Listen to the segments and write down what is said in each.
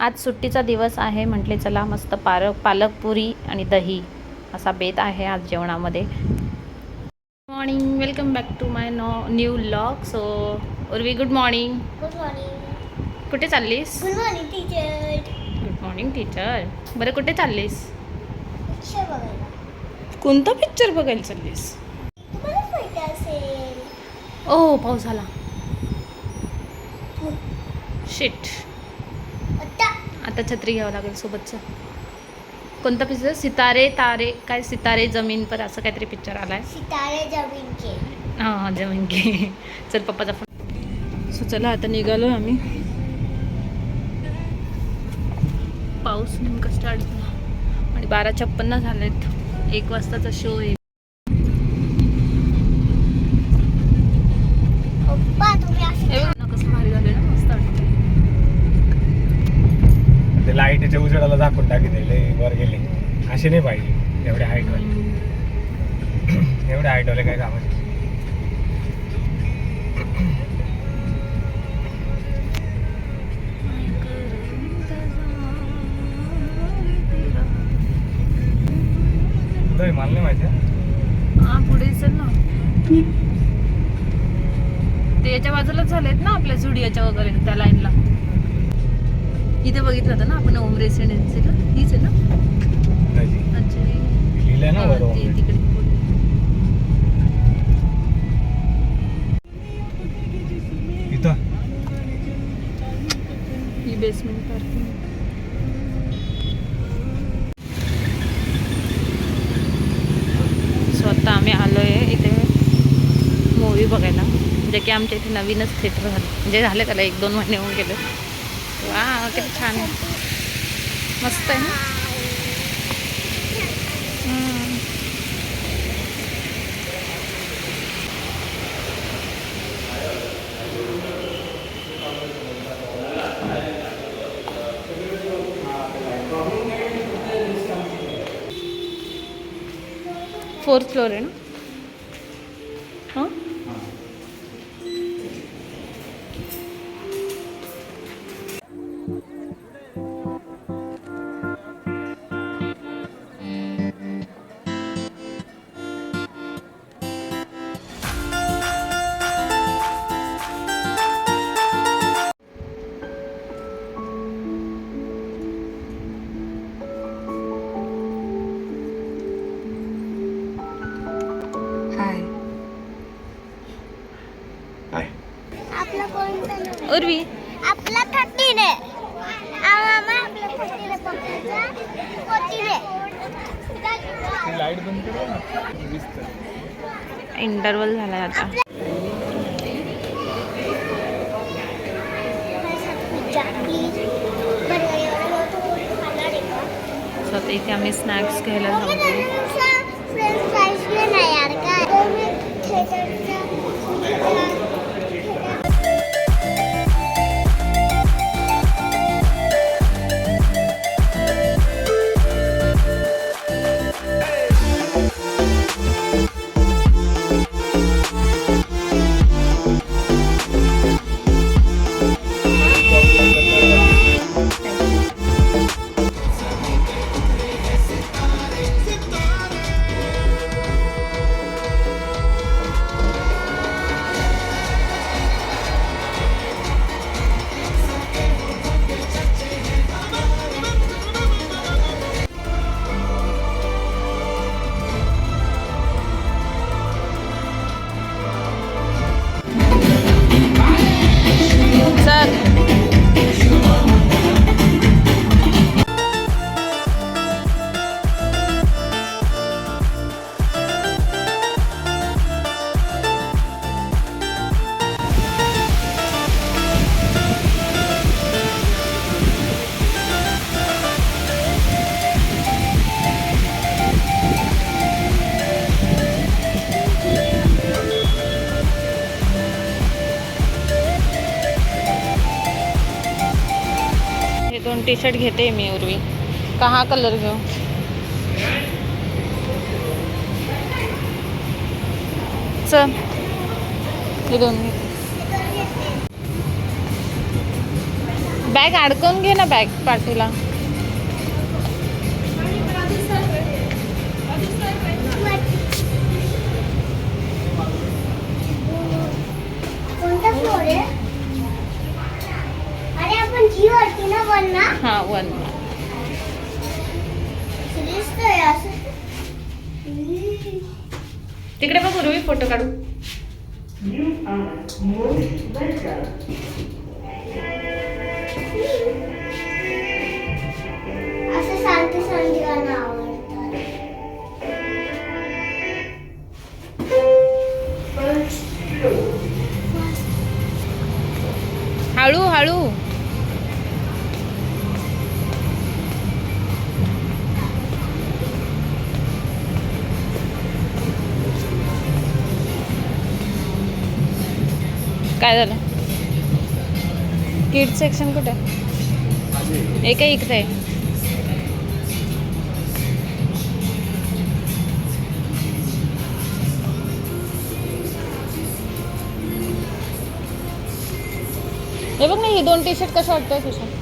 आज सुट्टीचा दिवस आहे म्हटले चला मस्त पार पालकपुरी आणि दही असा बेत आहे आज जेवणामध्ये. Morning welcome back to my no new log so Urvi good morning good morning कुठे चाललीस? Good morning teacher good morning teacher बरं कुठे चाललीस? कोणता पिक्चर बघायला चाललीस? ओ पाऊस आला. शिट आता छत्री घ्यावं लागेल सोबतचं. कोणता पिक्चर सितारे तारे काय सितारे जमीन पर असं काहीतरी पिक्चर आलाय. सितारे जमीनचे हां हां जमीन की. चल पप्पाचा फोन सो चला आता निघालो आम्ही. पाऊस नेमका स्टार्ट झाला. आणि बारा छप्पन्न झालेत. एक वाजताचा शो आहे पप्पा तुम्ही असं हे बघ ना कसं भारी झालं ना मस्त वाटतं ते लाईटीच्या उजेडाला झाकून टाकी दिले वर गेले असे नाही पाहिजे एवढे हाईट वाले एवढे हाईट वाले काय कामाचे? मला नाही माहिती हा. पुढे चल ना. ते याच्या बाजूलाच झालेत ना आपल्या झुडियाच्या वगैरे त्या लाईनला इथे बघितलं होतं ना आपण ओम रेसिडेन्सीला? हीच आहे ना? लिहिलंय ना वर हा. इथं. ही बेसमेंट पार्किंग स्वतः आम्ही आलो आहे इथे मूवी बघायला. जे की आमच्या इथे नवीनच थिएटर झालं. म्हणजे झालं त्याला एक दोन महिने होऊन गेले. वा किती छान. आहे मस्त आहे ना? ఫోర్త్ ఫ్లోర్ అండి. इंटरवल झालाय आता. इथे आम्ही स्नॅक्स घ्यायला मम्मी टी शर्ट घेते मी उर्वी. का हा कलर घेऊ? चल. हे दोन बॅग अडकवून घे ना बॅग पाठीला. जी वरती ना वन ना? हा वन. तिकडे बघ पूर्वी फोटो काढू. किड सेक्शन कुठे? आहे एक इकडे? आहे हे बघ ना हे दोन टी शर्ट कसं वाटतंय तुझं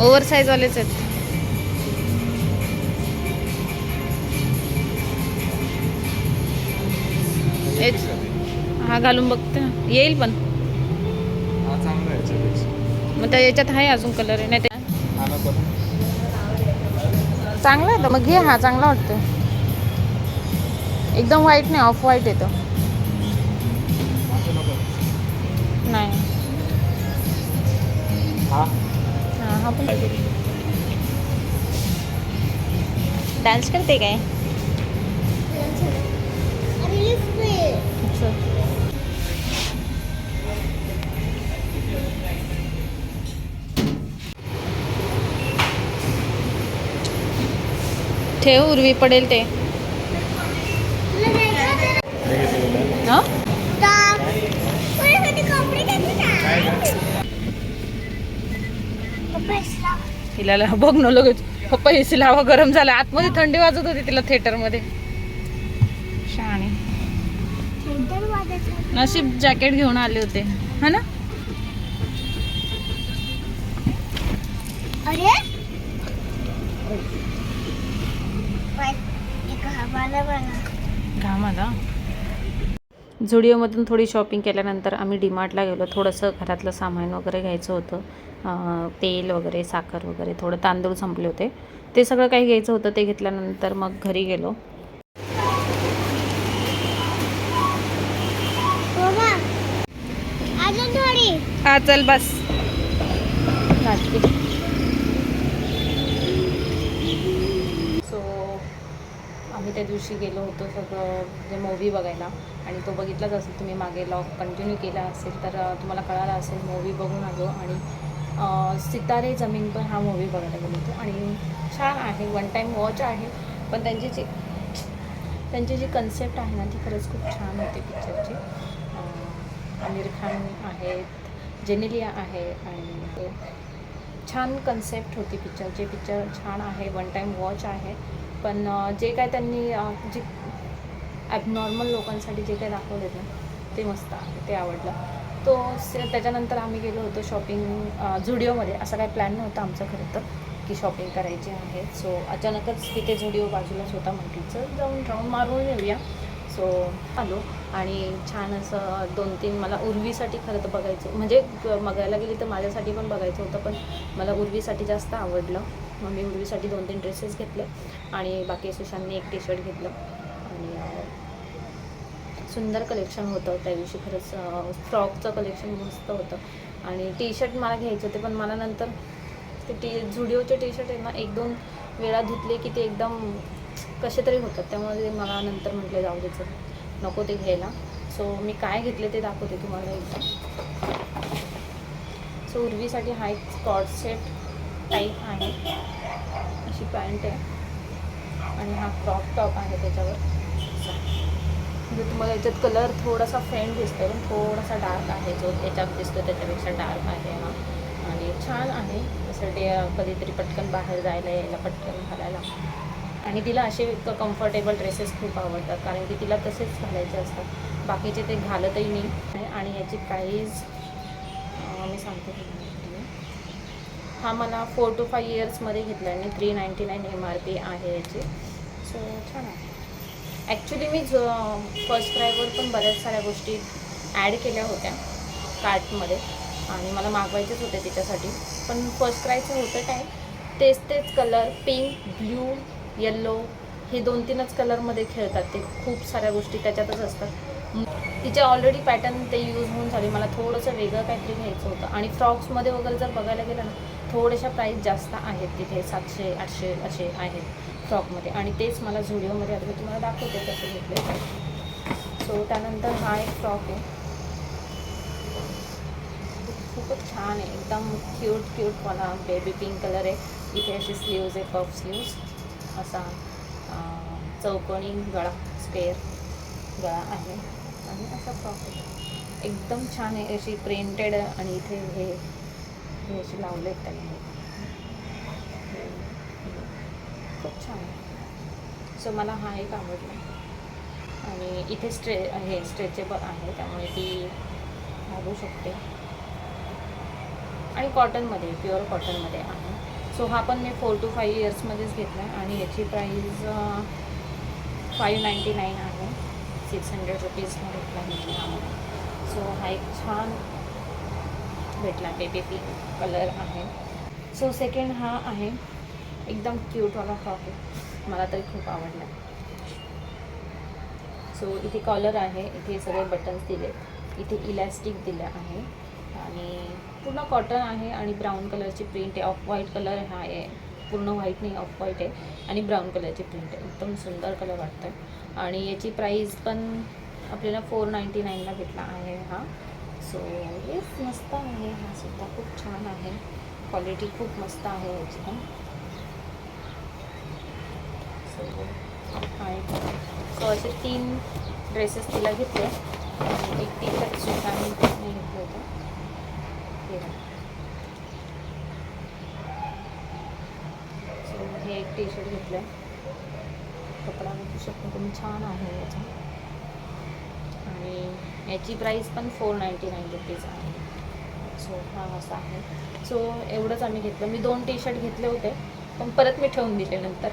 ओव्हर साईज वालेच आहेत. हेच हा घालून बघते. ना येईल पण. हा चांगला आहे याच्यापेक्षा. मग त्या याच्यात आहे अजून कलर आहे नाही ते हा नको? चांगला आहे तर मग घे हा चांगला वाटतो एकदम व्हाईट नाही ऑफ व्हाईट येतो. नको. नाही. हा. हा हा पण. डान्स करते काय? ठेव उर्वी पडेल ते. तुला तिला बघ ना लगेच. पप्पा एसी लावा गरम झाला. आतमध्ये थंडी वाजत होती तिला थिएटरमध्ये शहाणे. थिएटर नशीब जॅकेट घेऊन आले होते. हा ना? अरे बाय, एक हवाला बघा. घाम आला झुडिओमधून थोडी शॉपिंग केल्यानंतर आम्ही डीमार्टला गेलो. थोडंसं घरातलं सामान वगैरे घ्यायचं होतं. तेल वगैरे साखर वगैरे थोडं तांदूळ संपले होते. ते सगळं काही घ्यायचं होतं ते घेतल्यानंतर मग घरी गेलो. हा चल बस सो आम्ही त्या दिवशी गेलो होतो सगळं म्हणजे मूवी बघायला. आणि तो बघितलाच असेल तुम्ही मागे लॉग कंटिन्यू केला असेल तर तुम्हाला कळाला असेल मूवी बघून आलो. आणि सितारे जमीन पण हा मूवी बघायला गेलो होतो. आणि छान आहे वन टाईम वॉच आहे. पण त्यांची जी त्यांची जी कन्सेप्ट आहे ना ती खरंच खूप छान होती पिक्चरची आमिर खान आहेत जेनेलिया आहे आणि ते छान कन्सेप्ट होती पिक्चरची पिक्चर छान आहे वन टाईम वॉच आहे. पण जे काय त्यांनी जे ॲबनॉर्मल लोकांसाठी जे काय दाखवलेत ना ते मस्त आहे ते आवडलं. तो स- त्याच्यानंतर आम्ही गेलो होतो शॉपिंग झुडिओमध्ये. असा काही प्लॅन नव्हता आमचा खरं तर की शॉपिंग करायची आहे. सो अचानकच तिथे झुडिओ बाजूलाच होता म्हटलं चल जाऊन राऊंड मारून येऊया. सो आलो. आणि छान असं दोन तीन मला उर्वीसाठी खरं तर बघायचं म्हणजे बघायला गेली तर माझ्यासाठी पण बघायचं होतं पण मला उर्वीसाठी जास्त आवडलं. मग मी उर्वीसाठी दोन तीन ड्रेसेस घेतले आणि बाकी सुशांनी एक टी शर्ट घेतलं. आणि सुंदर कलेक्शन होतं. त्या दिवशी खरंच फ्रॉकचं कलेक्शन मस्त होतं. आणि टी शर्ट मला घ्यायचे होते पण मला नंतर ते टी झुडिओचे टी शर्ट आहे ना एक दोन वेळा धुतले की ते एकदम कसे तरी होतात. त्यामुळे मला नंतर म्हटले जाऊ द्यायचं नको ते घ्यायला. सो मी काय घेतले ते दाखवते तुम्हाला एकदा. सो उर्वीसाठी हा एक स्कॉट सेट टाईप आहे. अशी पॅन्ट आहे. आणि हा क्रॉप टॉप आहे त्याच्यावर. म्हणजे तुम्हाला याच्यात कलर थोडासा फेंट दिसतो पण थोडासा डार्क आहे जो याच्यात दिसतो त्याच्यापेक्षा डार्क आहे हा. आणि छान आहे. त्यासाठी कधीतरी पटकन बाहेर जायला यायला पटकन घालायला. आणि तिला असे कम्फर्टेबल ड्रेसेस खूप आवडतात कारण की तिला तसेच घालायचे असतात. बाकीचे ते घालतही नाही. आणि याची प्राईज मी सांगते तुम्हाला. हा मला फोर टू फाय इयर्समध्ये घेतला आणि three ninety nine M R P आहे याची. सो छान आहे. ॲक्च्युली मी ज फर्स्ट क्रायवर पण बऱ्याच साऱ्या गोष्टी ॲड केल्या होत्या कार्टमध्ये आणि मला मागवायचेच होते त्याच्यासाठी पण फर्स्ट क्रायचं होतं काय? तेच तेच कलर पिंक ब्ल्यू येल्लो हे दोन तीनच कलरमध्ये खेळतात ते. खूप साऱ्या गोष्टी त्याच्यातच असतात. तिचे ऑलरेडी पॅटर्न ते यूज होऊन झाले. मला थोडंसं वेगळं काहीतरी घ्यायचं होतं. आणि फ्रॉक्समध्ये वगैरे जर बघायला गेलं ना थोड्याशा प्राईस जास्त आहेत तिथे सातशे आठशे असे आहेत फ्रॉकमध्ये. आणि तेच मला झुडिओमध्ये आता मी तुम्हाला दाखवते कसं घेतले सो त्यानंतर हा एक फ्रॉक आहे. खूपच छान आहे. एकदम क्यूट क्यूट मला बेबी पिंक कलर आहे. इथे अशी स्लीव्ज आहे पफ स्लीव्ज असा चौकणी चौकोनी गळा स्क्वेअर गळा आहे. आणि असा फ्रॉक आहे. एकदम छान आहे. अशी प्रिंटेड आणि इथे हे हे असे लावले आहेत त्यांनी. खूप छान. सो मला हा एक आवडला. आणि इथे स्ट्रे हे स्ट्रेचेबल आहे त्यामुळे ती घालू शकते. आणि कॉटनमध्ये प्युअर कॉटनमध्ये आहे. सो हा पण मी फोर टू फाईव्ह इयर्समध्येच घेतला आहे आणि याची प्राईज फाईव्ह नाईंटी नाईन आहे. सिक्स हंड्रेड रुपीजला घेतला मी हा. सो हा एक छान भेटला बेबी पिंक कलर आहे. सो सेकंड हा आहे. एकदम क्यूटवाला फ्रॉक आहे. मला तरी खूप आवडला. सो इथे कॉलर आहे. इथे सगळे बटन्स दिले. इथे इलॅस्टिक दिलं आहे. आणि पूर्ण कॉटन आहे आणि ब्राऊन कलरची प्रिंट आहे. ऑफ व्हाईट कलर हा आहे. पूर्ण व्हाईट नाही ऑफ व्हाईट आहे. आणि ब्राऊन कलरची प्रिंट आहे. एकदम सुंदर कलर वाटतं आहे आणि याची प्राईस पण आपल्याला फोर नाईंटी नाईनला भेटला आहे हा. सो येस मस्त आहे. हा सुद्धा खूप छान आहे. क्वालिटी खूप मस्त आहे याची पण सो असे तीन ड्रेसेस तिला घेतले. आणि एक टी शर्ट सुद्धा मी घेतलं होतं. हे सो हे एक टी शर्ट घेतलं आहे कपडा बघू शकतो तुम्ही. छान आहे याचा. याची प्राईस पण फोर नाईंटी नाईन रुपीज आहे. सो हा असं आहे. सो एवढंच आम्ही घेतलं. मी दोन टी शर्ट घेतले होते पण परत मी ठेवून दिले नंतर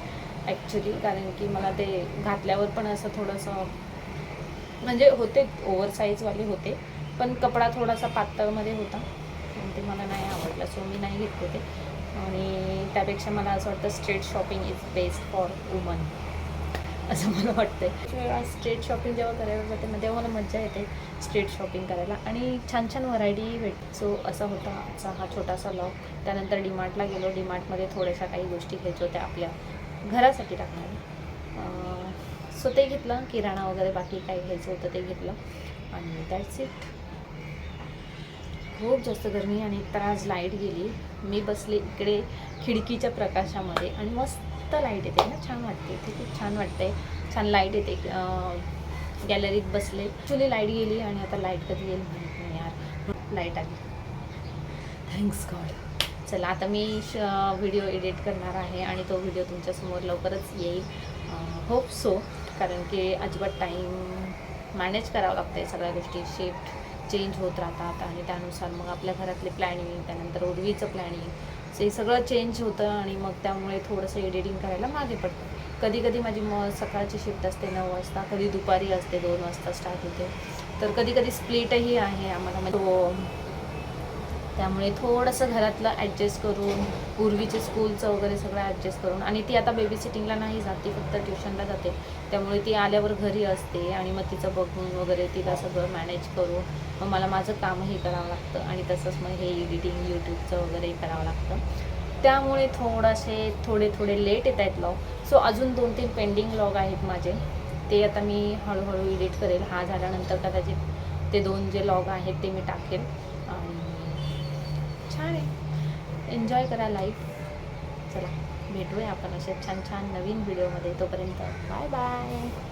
ॲक्च्युली कारण की मला ते घातल्यावर पण असं थोडंसं म्हणजे होते ओव्हर साईजवाले होते पण कपडा थोडासा पातळमध्ये होता. ते मला नाही आवडलं सो मी नाही घेतले ते. आणि त्यापेक्षा मला असं वाटतं street shopping is best for woman असं मला वाटतं स्ट्रीट शॉपिंग जेव्हा करायला जाते ना तेव्हा मला मजा येते स्ट्रीट शॉपिंग करायला. आणि छान छान व्हरायटी भेट सो असा होता आजचा हा छोटासा लॉक त्यानंतर डीमार्टला गेलो. डीमार्टमध्ये थोड्याशा काही गोष्टी घ्यायच्या होत्या आपल्या घरासाठी टाकणार. सो ते घेतलं. किराणा वगैरे बाकी काय घ्यायचं होतं ते घेतलं. आणि दॅट्स इट खूप जास्त गरमी आणि एकतर आज लाइट गेली. मी बसले इकडे खिडकीच्या प्रकाशामध्ये आणि मस्त लाइट येते ना छान वाटते. छान वाटते छान लाइट येते. गॅलरीत बसले. ॲक्च्युली लाइट गेली आणि आता लाइट कधी येईल माहीत नाही यार. लाइट आली. थँक्स गॉड चला आता मी व्हिडिओ एडिट करणार आहे आणि तो व्हिडिओ तुमच्यासमोर लवकरच येईल. होप सो कारण की अजिबात टाईम मॅनेज करावं लागतं आहे सगळ्या गोष्टी. शिफ्ट चेंज होत राहतात आणि त्यानुसार मग आपल्या घरातले प्लॅनिंग त्यानंतर उडवीचं प्लॅनिंग हे सगळं चेंज होतं आणि मग त्यामुळे थोडंसं एडिटिंग करायला मागे पडतं. कधी कधी माझी म सकाळची शिफ्ट असते नऊ वाजता कधी दुपारी असते दोन वाजता स्टार्ट होते. तर कधी कधी स्प्लिटही आहे आम्हाला. म्हणजे त्यामुळे थोडंसं घरातलं ॲडजस्ट करून पूर्वीचे स्कूलचं वगैरे सगळं ॲडजस्ट करून आणि ती आता बेबी सिटिंगला नाही जाते फक्त ट्युशनला जाते. त्यामुळे ती आल्यावर घरी असते आणि मग तिचं बघून वगैरे तिला सगळं मॅनेज करून मग मला माझं कामही करावं लागतं आणि तसंच मग हे एडिटिंग यूट्यूबचं वगैरे करावं लागतं. त्यामुळे थोडासे थोडे थोडे लेट येत आहेत लॉग सो अजून दोन तीन पेंडिंग लॉग आहेत माझे. ते आता मी हळूहळू एडिट करेल. हा झाल्यानंतर कदाचित ते दोन जे लॉग आहेत ते मी टाकेल. छान आहे. एन्जॉय करा लाईफ चला भेटूया आपण असे छान छान नवीन व्हिडिओमध्ये तोपर्यंत बाय बाय